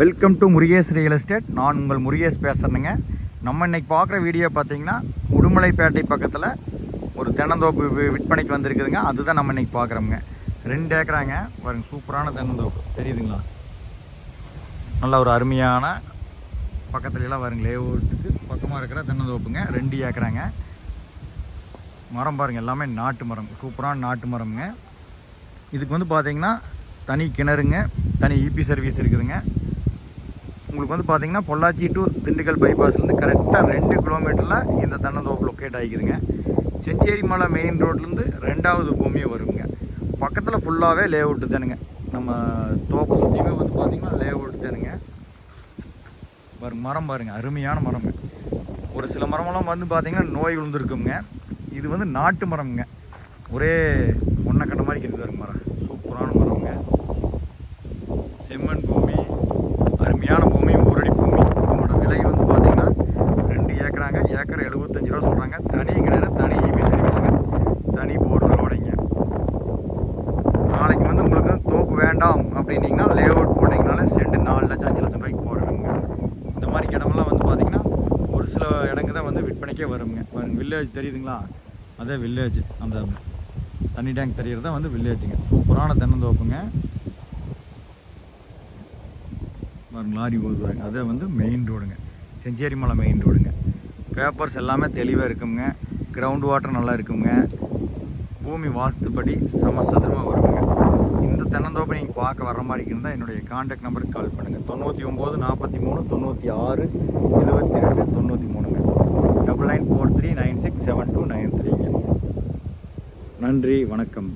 Welcome to Murugesh real estate நான் உங்கள் முருகேஷ் பேசுகிறேங்க நம்ம இன்னைக்கு பார்க்குற வீடியோ பார்த்தீங்கன்னா உடுமலைப்பேட்டை பக்கத்தில் ஒரு தென்னந்தோப்பு விற்பனைக்கு வந்திருக்குதுங்க. அதுதான் நம்ம இன்றைக்கி பார்க்குறோங்க ரெண்டு ஏக்கராங்க. பாருங்க சூப்பரான தென்னந்தோப்பு. தெரியுதுங்களா? நல்ல ஒரு அருமையான பக்கத்துலலாம் வருங்க லேஅவுட்டுக்கு பக்கமாக இருக்கிற தென்னந்தோப்புங்க. ரெண்டு ஏக்கராங்க. மரம் பாருங்கள் எல்லாமே நாட்டு மரம். சூப்பரான நாட்டு மரம்ங்க. இதுக்கு வந்து பார்த்திங்கன்னா தனி கிணறுங்க. தனி இபி சர்வீஸ் இருக்குதுங்க. உங்களுக்கு வந்து பார்த்தீங்கன்னா பொள்ளாச்சி டு திண்டுக்கல் பைபாஸ்லேருந்து கரெக்டாக ரெண்டு கிலோமீட்டரில் இந்த தென்னந்தோப்பு லொக்கேட் ஆகிக்குதுங்க. செஞ்சேரி மலை மெயின் ரோட்லேருந்து ரெண்டாவது பூமியை வருங்க. பக்கத்தில் ஃபுல்லாகவே லே அவுட்டு தானுங்க. நம்ம தோப்பு சுற்றியுமே வந்து பார்த்தீங்கன்னா லே அவுட்டு தானுங்க. பாருங்க மரம் பாருங்க அருமையான மரங்க ஒரு சில மரமெல்லாம் வந்து பார்த்தீங்கன்னா நோய் விழுந்துருக்குங்க. இது வந்து நாட்டு மரம்ங்க. ஒரே ஒன்றை கண்ட மாதிரி இருக்குது பாருங்க மரம். சூப்பரான மரம் செம்மண் பூமி அருமையான பூமி ஊரடி பூமி இதனோட விலை வந்து பார்த்தீங்கன்னா ரெண்டு ஏக்கராங்க ஏக்கர் எழுபத்தஞ்சு ரூபா சொல்கிறாங்க தனி கிணறு தனி இபி சர்வீஸுங்க தனி போர்வெல்லோடைங்க நாளைக்கு வந்து உங்களுக்கு தோப்பு வேண்டாம் அப்படின்னீங்கன்னா லே அவுட் போட்டிங்கனாலே சென்ட் நாலு லட்சம் அஞ்சு லட்சம் ரூபாய்க்கு போடுறோங்க. இந்த மாதிரி இடமெல்லாம் வந்து பார்த்தீங்கன்னா ஒரு சில இடங்க தான் வந்து விற்பனைக்கே வருங்க. பாருங்க வில்லேஜ் தெரியுதுங்களா? அதே வில்லேஜ் அந்த தண்ணி டேங்க் தெரியறதா வந்து வில்லேஜுங்க புராண தென்னந்தோப்புங்க. பாருங்க லாரி போகுது பாருங்க அதே வந்து மெயின் ரோடுங்க செஞ்சேரி மலை மெயின் ரோடுங்க பேப்பர்ஸ் எல்லாமே தெளிவாக இருக்குங்க. கிரவுண்ட் வாட்டர் நல்லா இருக்குங்க. பூமி வாஸ்துப்படி சமசதுரமாக வருங்க. இந்த தென்னந்தோப்பை நீங்கள் பார்க்க வர மாதிரி இருந்தால் என்னுடைய காண்டாக்ட் நம்பருக்கு கால் பண்ணுங்கள் தொண்ணூற்றி ஒம்பது நாற்பத்தி மூணு தொண்ணூற்றி ஆறு எழுபத்தி ரெண்டு தொண்ணூற்றி மூணுங்க. Double nine four three nine six seven two nine த்ரீங்க நன்றி வணக்கம்.